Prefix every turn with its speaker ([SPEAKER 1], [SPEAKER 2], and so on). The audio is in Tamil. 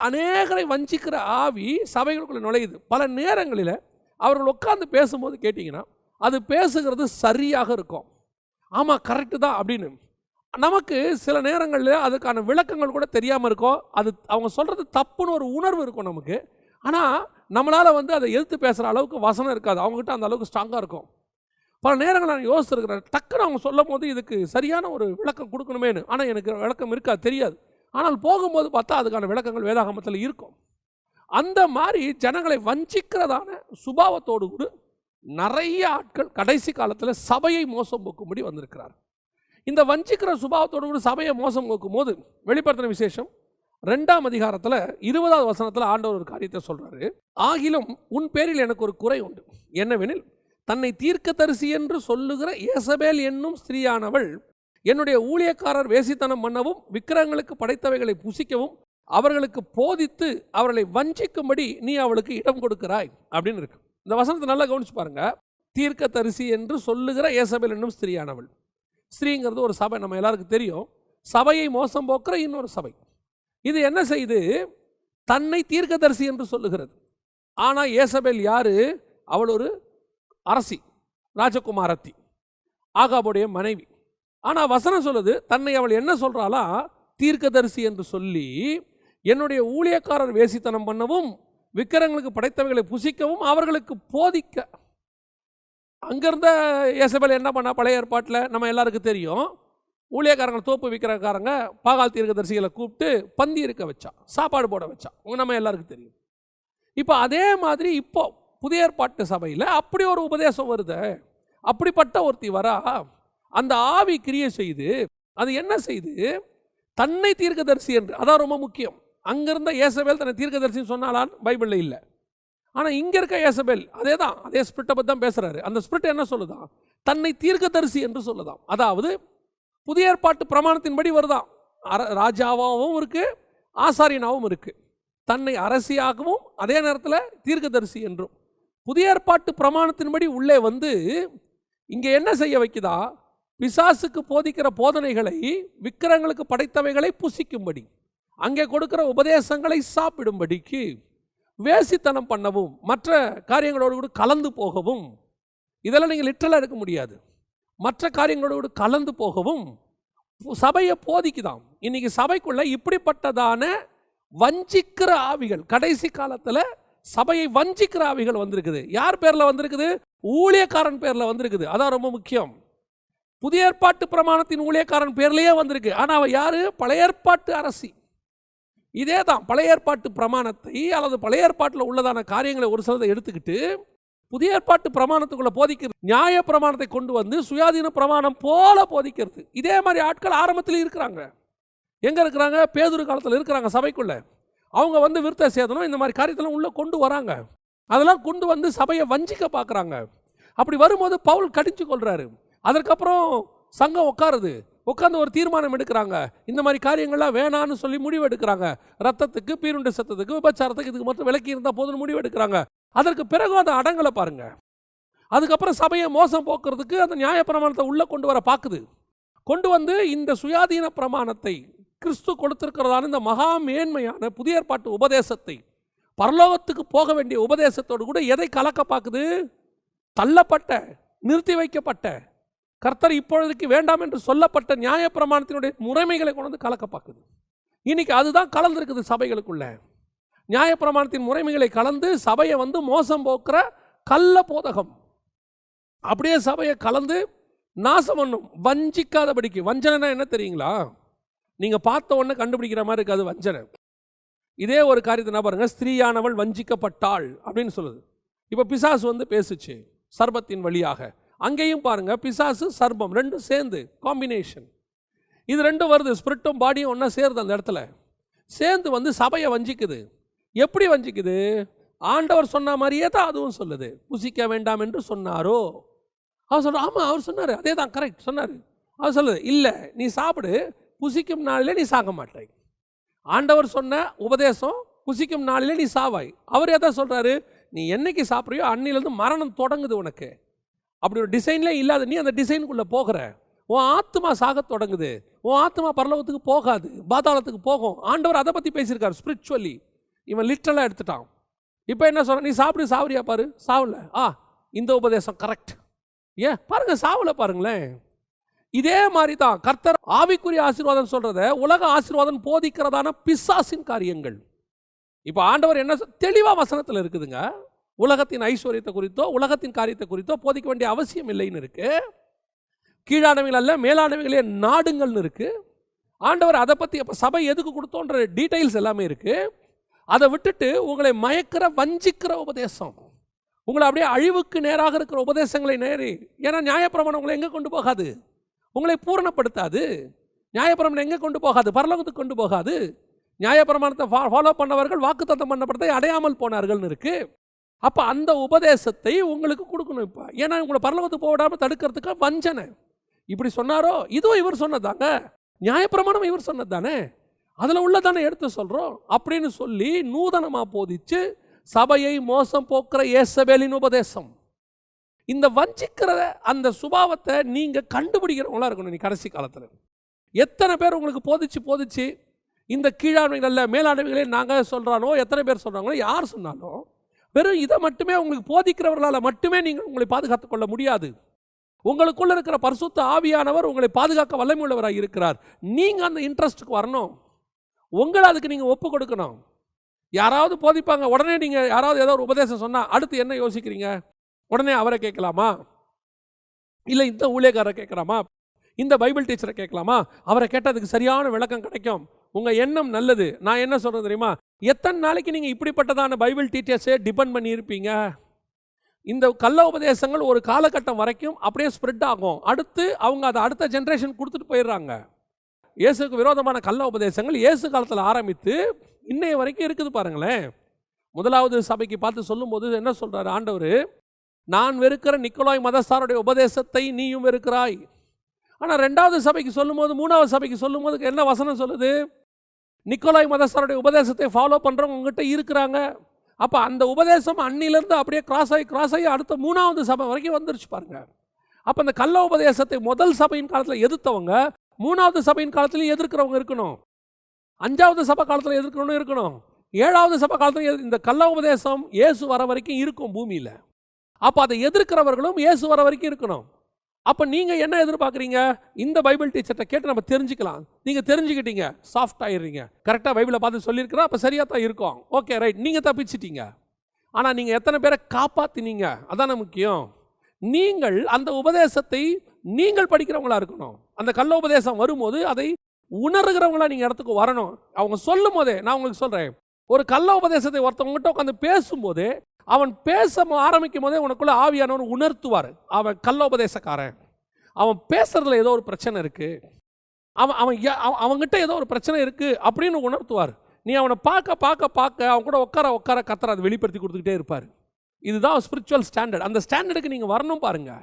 [SPEAKER 1] அநேகரை வஞ்சிக்கிற ஆவி சபைகளுக்குள்ளே நுழையுது. பல நேரங்களில் அவர்கள் உட்காந்து பேசும்போது கேட்டிங்கன்னா அது பேசுகிறது சரியாக இருக்கும். ஆமாம் கரெக்டு தான் அப்படின்னு. நமக்கு சில நேரங்களில் அதுக்கான விளக்கங்கள் கூட தெரியாமல் இருக்கும். அது அவங்க சொல்கிறது தப்புன்னு ஒரு உணர்வு இருக்கும் நமக்கு. ஆனால் நம்மளால் வந்து அதை எதிர்த்து பேசுகிற அளவுக்கு வசனம் இருக்காது. அவங்ககிட்ட அந்த அளவுக்கு ஸ்ட்ராங்காக இருக்கும். பல நேரங்கள் நான் யோசிச்சிருக்கிறேன். டக்குன்னு அவங்க சொல்லும் போது இதுக்கு சரியான ஒரு விளக்கம் கொடுக்கணுமேனு ஆனால் எனக்கு விளக்கம் இருக்காது தெரியாது. ஆனால் போகும்போது பார்த்தா அதுக்கான விளக்கங்கள் வேதாகமத்தில் இருக்கும். அந்த மாதிரி ஜனங்களை வஞ்சிக்கிறதான சுபாவத்தோடு கூட நிறைய ஆட்கள் கடைசி காலத்தில் சபையை மோசம் போக்கும்படி வந்திருக்கிறார். இந்த வஞ்சிக்கிற சுபாவத்தோடு கூட சபையை மோசம் போக்கும் போது வெளிப்படுத்தின விசேஷம் ரெண்டாம் அதிகாரத்தில் இருபதாவது வசனத்தில் ஆண்டவர் ஒரு காரியத்தை சொல்கிறாரு ஆகிலும் உன் பேரில் எனக்கு ஒரு குறை உண்டு. என்னவெனில் தன்னை தீர்க்கதரிசி என்று சொல்லுகிற ஏசபேல் என்னும் ஸ்திரீயானவள் என்னுடைய ஊழியக்காரர் வேசித்தனம் பண்ணவும் விக்கிரகங்களுக்கு படைத்தவைகளை புசிக்கவும் அவர்களுக்கு போதித்து அவர்களை வஞ்சிக்கும்படி நீ அவளுக்கு இடம் கொடுக்கிறாய் அப்படின்னு இருக்கு. இந்த வசனத்தை நல்லா கவனிச்சு பாருங்க. தீர்க்கதரிசி என்று சொல்லுகிற ஏசபேல் என்னும் ஸ்திரீயானவள். ஸ்திரீங்கிறது ஒரு சபை நம்ம எல்லாருக்கும் தெரியும். சபையை மோசம் போக்குற இன்னொரு சபை. இது என்ன செய்யுது தன்னை தீர்க்கதரிசி என்று சொல்லுகிறது. ஆனால் ஏசபேல் யாரு? அவள் ஒரு அரசி ராஜகுமாரத்தி ஆகாபுடைய மனைவி. ஆனால் வசனம் சொல்லுது தன்னை அவள் என்ன சொல்கிறாளா தீர்க்கதரிசி என்று சொல்லி என்னுடைய ஊழியக்காரர் வேசித்தனம் பண்ணவும் விக்கிரங்களுக்கு படைத்தவைகளை புசிக்கவும் அவர்களுக்கு போதிக்க. அங்கேருந்த ஏசபேல் என்ன பண்ணா? பழைய ஏற்பாட்டில் நம்ம எல்லாருக்கும் தெரியும். ஊழியக்காரங்க தோப்பு விற்கிறக்காரங்க பாகால் தீர்க்கதரிசிகளை கூப்பிட்டு பந்தி இருக்க வச்சா சாப்பாடு போட வச்சா. நம்ம எல்லாருக்கும் தெரியும். இப்போ அதே மாதிரி இப்போ புதிய ஏற்பாட்டு சபையில் அப்படி ஒரு உபதேசம் வருது. அப்படிப்பட்ட ஒருத்தி வரா அந்த ஆவி கிரியை செய்து அது என்ன செய்து? தன்னை தீர்க்கதரிசி என்று அதான் ரொம்ப முக்கியம். அங்கிருந்த ஏசபேல் தன்னை தீர்க்கதரிசின்னு சொன்னாலான் பைபிளில் இல்லை. ஆனால் இங்கே இருக்க ஏசபேல் அதே தான் அதே ஸ்பிரிட்டை பற்றி தான் பேசுகிறாரு அந்த ஸ்பிரிட் என்ன சொல்லுதான்? தன்னை தீர்க்கதரிசி என்று சொல்லுதாம் அதாவது புதிய ஏற்பாட்டு பிரமாணத்தின்படி வருதான். அர ராஜாவாகவும் இருக்குது ஆசாரியனாகவும் இருக்குது தன்னை அரசியாகவும் அதே நேரத்தில் தீர்க்கதரிசி என்றும். புதிய ஏற்பாட்டு பிரமாணத்தின்படி உள்ளே வந்து இங்கே என்ன செய்ய வைக்குதா? பிசாசுக்கு போதிக்கிற போதனைகளை விக்கிரங்களுக்கு படைத்தவைகளை புசிக்கும்படி அங்கே கொடுக்கிற உபதேசங்களை சாப்பிடும்படிக்கு வேசித்தனம் பண்ணவும் மற்ற காரியங்களோடு கூட கலந்து போகவும் இதெல்லாம் நீங்கள் லிட்ரலாக எடுக்க முடியாது. மற்ற காரியங்களோடு கூட கலந்து போகவும் சபையை போதிக்குதாம். இன்னைக்கு சபைக்குள்ளே இப்படிப்பட்டதான வஞ்சிக்கிற ஆவிகள் கடைசி காலத்தில் சபையை வஞ்சிக்கிற ஆவிகள் வந்திருக்குது. யார் பேரில் வந்திருக்குது? ஊழியக்காரன் பேரில் வந்திருக்குது. அதான் ரொம்ப முக்கியம். புதிய ஏற்பாட்டு பிரமாணத்தின் ஊழியக்காரன் பேர்லேயே வந்திருக்கு. ஆனால் அவள் யார்? பழைய ஏற்பாட்டு அரசி. இதே தான் பழைய ஏற்பாட்டு பிரமாணத்தை அல்லது பழைய ஏற்பாட்டில் உள்ளதான காரியங்களை ஒரு சிலதை எடுத்துக்கிட்டு புதிய ஏற்பாட்டு பிரமாணத்துக்குள்ள போதிக்கிறது நியாய பிரமாணத்தை கொண்டு வந்து சுயாதீன பிரமாணம் போல போதிக்கிறது. இதே மாதிரி ஆட்கள் ஆரம்பத்தில் இருக்கிறாங்க. எங்கே இருக்கிறாங்க? பேதுரு காலத்தில் இருக்கிறாங்க சபைக்குள்ளே. அவங்க வந்து விருத்த சேதனம் இந்த மாதிரி காரியத்தெல்லாம் உள்ளே கொண்டு வராங்க. அதெல்லாம் கொண்டு வந்து சபையை வஞ்சிக்க பார்க்குறாங்க அப்படி வரும்போது பவுல் கடிச்சு கொள்கிறாரு அதற்கப்புறம் சங்கம் உட்காருது. உட்காந்து ஒரு தீர்மானம் எடுக்கிறாங்க. இந்த மாதிரி காரியங்கள்லாம் வேணான்னு சொல்லி முடிவு எடுக்கிறாங்க. ரத்தத்துக்கு பீருண்ட சத்தத்துக்கு விபச்சாரத்துக்கு இதுக்கு மட்டும் விலக்கி இருந்தால் போதும்னு முடிவு எடுக்கிறாங்க. அதற்கு பிறகு அந்த அடங்கலை பாருங்க. அதுக்கப்புறம் சபையை மோசம் போக்குறதுக்கு அந்த நியாய பிரமாணத்தை உள்ளே கொண்டு வர பார்க்குது கொண்டு வந்து இந்த சுயாதீன பிரமாணத்தை கிறிஸ்து கொடுத்திருக்கிறதான இந்த மகா மேன்மையான புதிய ஏற்பாட்டு உபதேசத்தை பரலோகத்துக்கு போக வேண்டிய உபதேசத்தோடு கூட எதை கலக்க பார்க்குது தள்ளப்பட்ட நிறுத்தி வைக்கப்பட்ட கர்த்தர் இப்பொழுதுக்கு வேண்டாம் என்று சொல்லப்பட்ட நியாயப்பிரமாணத்தினுடைய முறைமைகளை கொண்டு வந்து கலக்க பார்க்குது இன்னைக்கு அதுதான் கலந்துருக்குது சபைகளுக்குள்ள. நியாயப்பிரமாணத்தின் முறைமைகளை கலந்து சபையை வந்து மோசம் போக்குற கள்ள போதகம். அப்படியே சபையை கலந்து நாசம் பண்ணும். வஞ்சிக்காதபடிக்கு. வஞ்சனைனா என்ன தெரியுங்களா? நீங்கள் பார்த்த உடனே கண்டுபிடிக்கிற மாதிரி இருக்காது வஞ்சனை. இதே ஒரு காரியத்தை நான் பாருங்க. ஸ்திரீயானவள் வஞ்சிக்கப்பட்டாள் அப்படின்னு சொல்லுது. இப்போ பிசாசு வந்து பேசுச்சு. சர்பத்தின் வழியாக. அங்கேயும் பாருங்க பிசாசு சர்பம் ரெண்டும் சேர்ந்து காம்பினேஷன் இது ரெண்டும் வருது ஸ்பிரிட்டும் பாடியும் ஒன்றா சேருது அந்த இடத்துல. சேர்ந்து வந்து சபையை வஞ்சிக்குது. எப்படி வஞ்சிக்குது? ஆண்டவர் சொன்ன மாதிரியே தான் அதுவும் சொல்லுது. புசிக்க வேண்டாம் என்று சொன்னாரோ? அவர் சொல்ற ஆமாம் அவர் சொன்னார். அதே தான் கரெக்ட் சொன்னார். அவர் சொல்லுது இல்லை நீ சாப்பிடு புசிக்கும் நாளிலே நீ சாக மாட்டாய். ஆண்டவர் சொன்ன உபதேசம் புசிக்கும் நாளிலே நீ சாவாய். அவர் எதை சொல்கிறாரு நீ என்னைக்கு சாப்பிட்றியோ அன்னிலேருந்து மரணம் தொடங்குது உனக்கு. அப்படி ஒரு டிசைன்லே இல்லாத நீ அந்த டிசைனுக்குள்ளே போகிற. உன் ஆத்மா சாக தொடங்குது. உன் ஆத்மா பரலோகத்துக்கு போகாது. பாதாளத்துக்கு போகும். ஆண்டவர் அதை பற்றி பேசியிருக்காரு ஸ்பிரிச்சுவலி இவன் லிட்டரலாக எடுத்துட்டான். இப்போ என்ன சொல்ற நீ சாப்பிடு சாவரியா பாரு? சாவல. ஆ இந்த உபதேசம் கரெக்ட் ஏன்? பாருங்க சாவல பாருங்களேன். இதே மாதிரி தான் கர்த்தர் ஆவிக்குரிய ஆசீர்வாதம் சொல்றத உலக ஆசீர்வாதம் போதிக்கிறதான பிசாசின் காரியங்கள். இப்போ ஆண்டவர் என்ன தெளிவாக வசனத்தில் இருக்குதுங்க. உலகத்தின் ஐஸ்வர்யத்தை குறித்தோ உலகத்தின் காரியத்தை குறித்தோ போதிக்க வேண்டிய அவசியம் இல்லைன்னு இருக்குது கீழானவைகள் அல்ல மேலானவைகளே நாடுங்கள்னு இருக்குது ஆண்டவர் அதை பற்றி அப்போ சபை எதுக்கு கொடுத்தோன்ற டீட்டெயில்ஸ் எல்லாமே இருக்குது அதை விட்டுட்டு உங்களை மயக்கிற வஞ்சிக்கிற உபதேசம். உங்களை அப்படியே அழிவுக்கு நேராக இருக்கிற உபதேசங்களை நேரி ஏன்னா நியாயப்பிரமாணம் உங்களை எங்கே கொண்டு போகாது? உங்களை பூரணப்படுத்தாது. நியாயப்பிரமாணம் எங்கே கொண்டு போகாது? பரலோகத்துக்கு கொண்டு போகாது. நியாயப்பிரமாணத்தை ஃபாலோ பண்ணவர்கள் வாக்குத்தத்தம் பண்ணப்பட்டதை அடையாமல் போனார்கள்னு இருக்குது அப்போ அந்த உபதேசத்தை உங்களுக்கு கொடுக்கணும் இப்போ. ஏன்னா உங்களை பரலோகத்துக்கு போடாமல் தடுக்கிறதுக்கு வஞ்சனை. இப்படி சொன்னாரோ? இதுவும் இவர் சொன்னதாங்க. நியாயப்பிரமாணம் இவர் சொன்னது தானே அதில் உள்ளதானே எடுத்து சொல்கிறோம் அப்படின்னு சொல்லி நூதனமாக போதிச்சு சபையை மோசம் போக்குற ஏசபேலின் உபதேசம். இந்த வஞ்சிக்கிற அந்த சுபாவத்தை நீங்கள் கண்டுபிடிக்கிறவங்களா இருக்கணும் நீ கடைசி காலத்தில். எத்தனை பேர் உங்களுக்கு போதிச்சு போதிச்சு? இந்த கீழாண்மைகளில் மேலாண்மைகளே நாங்கள் சொல்கிறானோ எத்தனை பேர் சொல்கிறாங்களோ யார் சொன்னாலும் வெறும் இதை மட்டுமே உங்களுக்கு போதிக்கிறவர்களால் மட்டுமே நீங்கள் உங்களை பாதுகாத்துக் கொள்ள முடியாது. உங்களுக்குள்ள இருக்கிற பரிசுத்த ஆவியானவர் உங்களை பாதுகாக்க வல்லமை உள்ளவராக இருக்கிறார். நீங்கள் அந்த இன்ட்ரெஸ்ட்டுக்கு வரணும். உங்களை அதுக்கு நீங்கள் ஒப்பு கொடுக்கணும். யாராவது போதிப்பாங்க உடனே நீங்கள் யாராவது ஏதோ ஒரு உபதேசம் சொன்னால் அடுத்து என்ன யோசிக்கிறீங்க? உடனே அவரை கேட்கலாமா? இல்லை இந்த ஊழியக்காரரை கேட்கலாமா? இந்த பைபிள் டீச்சரை கேட்கலாமா? அவரை கேட்டதுக்கு சரியான விளக்கம் கிடைக்கும். உங்கள் எண்ணம் நல்லது. நான் என்ன சொல்கிறது தெரியுமா? எத்தனை நாளைக்கு நீங்கள் இப்படிப்பட்டதான பைபிள் டீச்சர்ஸே டிபெண்ட் பண்ணியிருப்பீங்க? இந்த கள்ள உபதேசங்கள் ஒரு காலகட்டம் வரைக்கும் அப்படியே ஸ்ப்ரெட் ஆகும். அடுத்து அவங்க அதை அடுத்த ஜென்ரேஷன் கொடுத்துட்டு போயிடுறாங்க. இயேசுக்கு விரோதமான கள்ள உபதேசங்கள் இயேசு காலத்தில் ஆரம்பித்து இன்னைய வரைக்கும் இருக்குது பாருங்களேன். முதலாவது சபைக்கு பார்த்து சொல்லும்போது என்ன சொல்கிறார் ஆண்டவர்? நான் வெறுக்கிற நிக்கோலாய் மதஸ்தாருடைய உபதேசத்தை நீயும் வெறுக்கிறாய். ஆனால் ரெண்டாவது சபைக்கு சொல்லும்போது மூணாவது சபைக்கு சொல்லும்போது என்ன வசனம் சொல்லுது? நிக்கோலாய் மதஸ்தாருடைய உபதேசத்தை ஃபாலோ பண்ணுறவங்க உங்ககிட்ட இருக்கிறாங்க. அப்போ அந்த உபதேசம் அன்னிலேருந்து அப்படியே கிராஸ் ஆகி கிராஸ் ஆகி அடுத்த மூணாவது சபை வரைக்கும் வந்துருச்சு பாருங்க. அப்போ அந்த கள்ள உபதேசத்தை முதல் சபையின் காலத்தில் எதிர்த்தவங்க மூணாவது சபையின் காலத்துலையும் எதிர்க்கிறவங்க இருக்கணும். அஞ்சாவது சபை காலத்தில் எதிர்க்கணும் இருக்கணும். ஏழாவது சபை காலத்தில் இந்த கள்ள உபதேசம் இயேசு வர வரைக்கும் இருக்கும் பூமியில். அப்போ அதை எதிர்க்கிறவர்களும் இயேசு வர வரைக்கும் இருக்கணும். அப்போ நீங்கள் என்ன எதிர்பார்க்குறீங்க? இந்த பைபிள் டீச்சர்கிட்ட கேட்டு நம்ம தெரிஞ்சுக்கலாம். நீங்கள் தெரிஞ்சுக்கிட்டீங்க. சாஃப்ட் ஆயிடுறீங்க. கரெக்டாக பைபிளை பார்த்து சொல்லியிருக்கிறா அப்போ சரியாக தான் இருக்கும். ஓகே ரைட் நீங்கள் தப்பிச்சிட்டீங்க. ஆனால் நீங்கள் எத்தனை பேரை காப்பாற்றினீங்க அதானே முக்கியம். நீங்கள் அந்த உபதேசத்தை நீங்கள் படிக்கிறவங்களா இருக்கணும். அந்த கள்ள உபதேசம் வரும்போது அதை உணர்கிறவங்களா நீங்கள் இடத்துக்கு வரணும். அவங்க சொல்லும் போதே நான் உங்களுக்கு சொல்கிறேன் ஒரு கள்ள உபதேசத்தை ஒருத்தவங்ககிட்ட உட்காந்து பேசும்போதே அவன் பேச ஆரம்பிக்கும் போதே உனக்குள்ள ஆவியானவன் உணர்த்துவார். அவன் கல்லோபதேசக்காரன் அவன் பேசுறதுல ஏதோ ஒரு பிரச்சனை இருக்கு. அவன் அவன் ய- அவன் அவன்கிட்ட ஏதோ ஒரு பிரச்சனை இருக்கு அப்படின்னு உணர்த்துவார். நீ அவனை பார்க்க பார்க்க பார்க்க அவன் கூட உட்கார உட்கார கத்துற அதை வெளிப்படுத்தி கொடுத்துக்கிட்டே இருப்பார். இதுதான் ஸ்பிரிச்சுவல் ஸ்டாண்டர்ட் அந்த ஸ்டாண்டர்டுக்கு நீங்கள் வரணும் பாருங்கள்